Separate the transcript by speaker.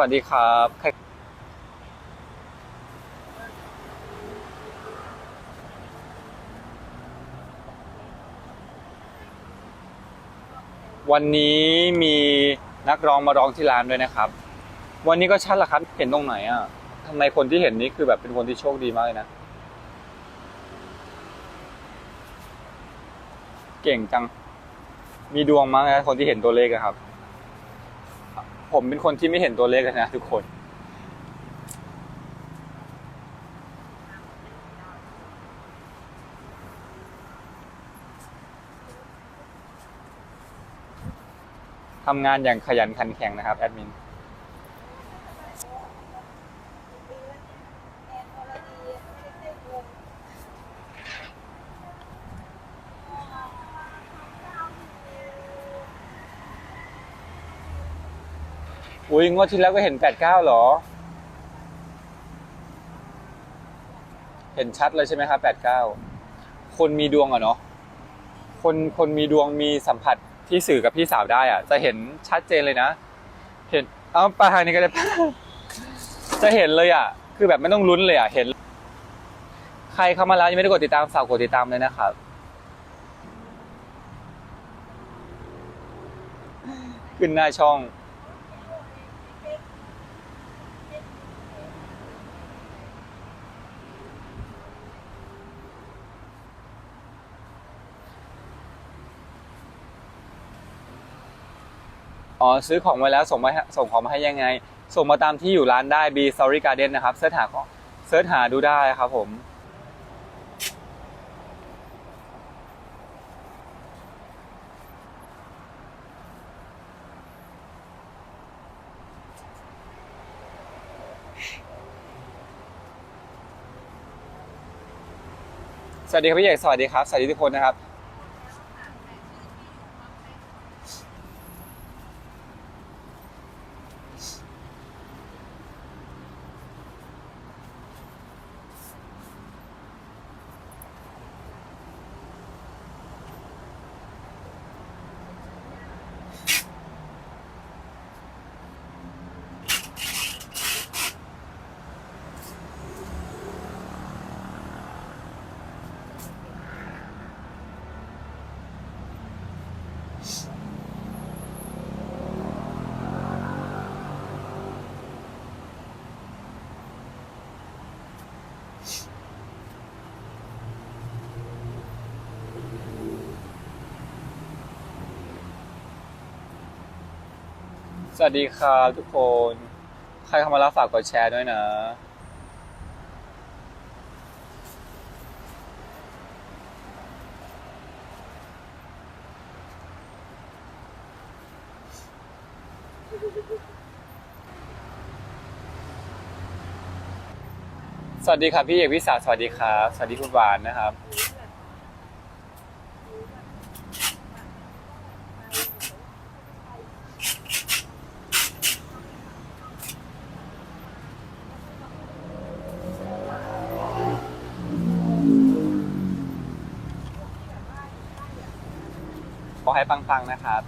Speaker 1: วัสดีครับวันนี้มีนักร้องมาร้องที่ร้านด้วยนะครับ วันนี้ก็ชัดละครับ เห็นตรงไหนอะทำไมคนที่เห็นนี้คือแบบเป็นคนที่โชคดีมากเลยนะ เก่งจัง มีดวงมากนะคนที่เห็นตัวเลขอะครับ ผมเป็นคนที่ไม่เห็นตัวเลขเลยนะทุกคน ทำงานอย่างขยันขันแข็งนะครับแอดมิน อุ้ยงวดที่แล้วก็เห็นแปดเก้าหรอ เห็นชัดเลยใช่ไหมครับแปดเก้าคนมีดวงอะเนาะคนคนมีดวงมีสัมผัสที่สื่อกับพี่สาวได้อะจะเห็นชัดเจนเลยนะ เห็นเอาไปทางนี้ก็ได้จะเห็นเลยอะคือแบบไม่ต้องลุ้นเลยอะเห็น ใครเข้ามาแล้วยังไม่ได้กดติดตามฝากกดติดตามเลยนะครับขึ้นหน้าช่อง อ๋อซื้อของมาแล้วส่งมาส่งของมาให้ยังไง ส่งมาตามที่อยู่ร้านได้ B Story Garden นะครับเสิร์ชหาของเสิร์ชหาดูได้ครับผมสวัสดีครับพี่เอกสวัสดีครับสวัสดีทุกคนนะครับ สวัสดีครับทุกคน ใครเข้ามาแล้วฝากกดแชร์ด้วยนะสวัสดีครับพี่เอกวิสาสวัสดีครับสวัสดีคุณหวานนะครับ ขอให้ปังๆนะครับ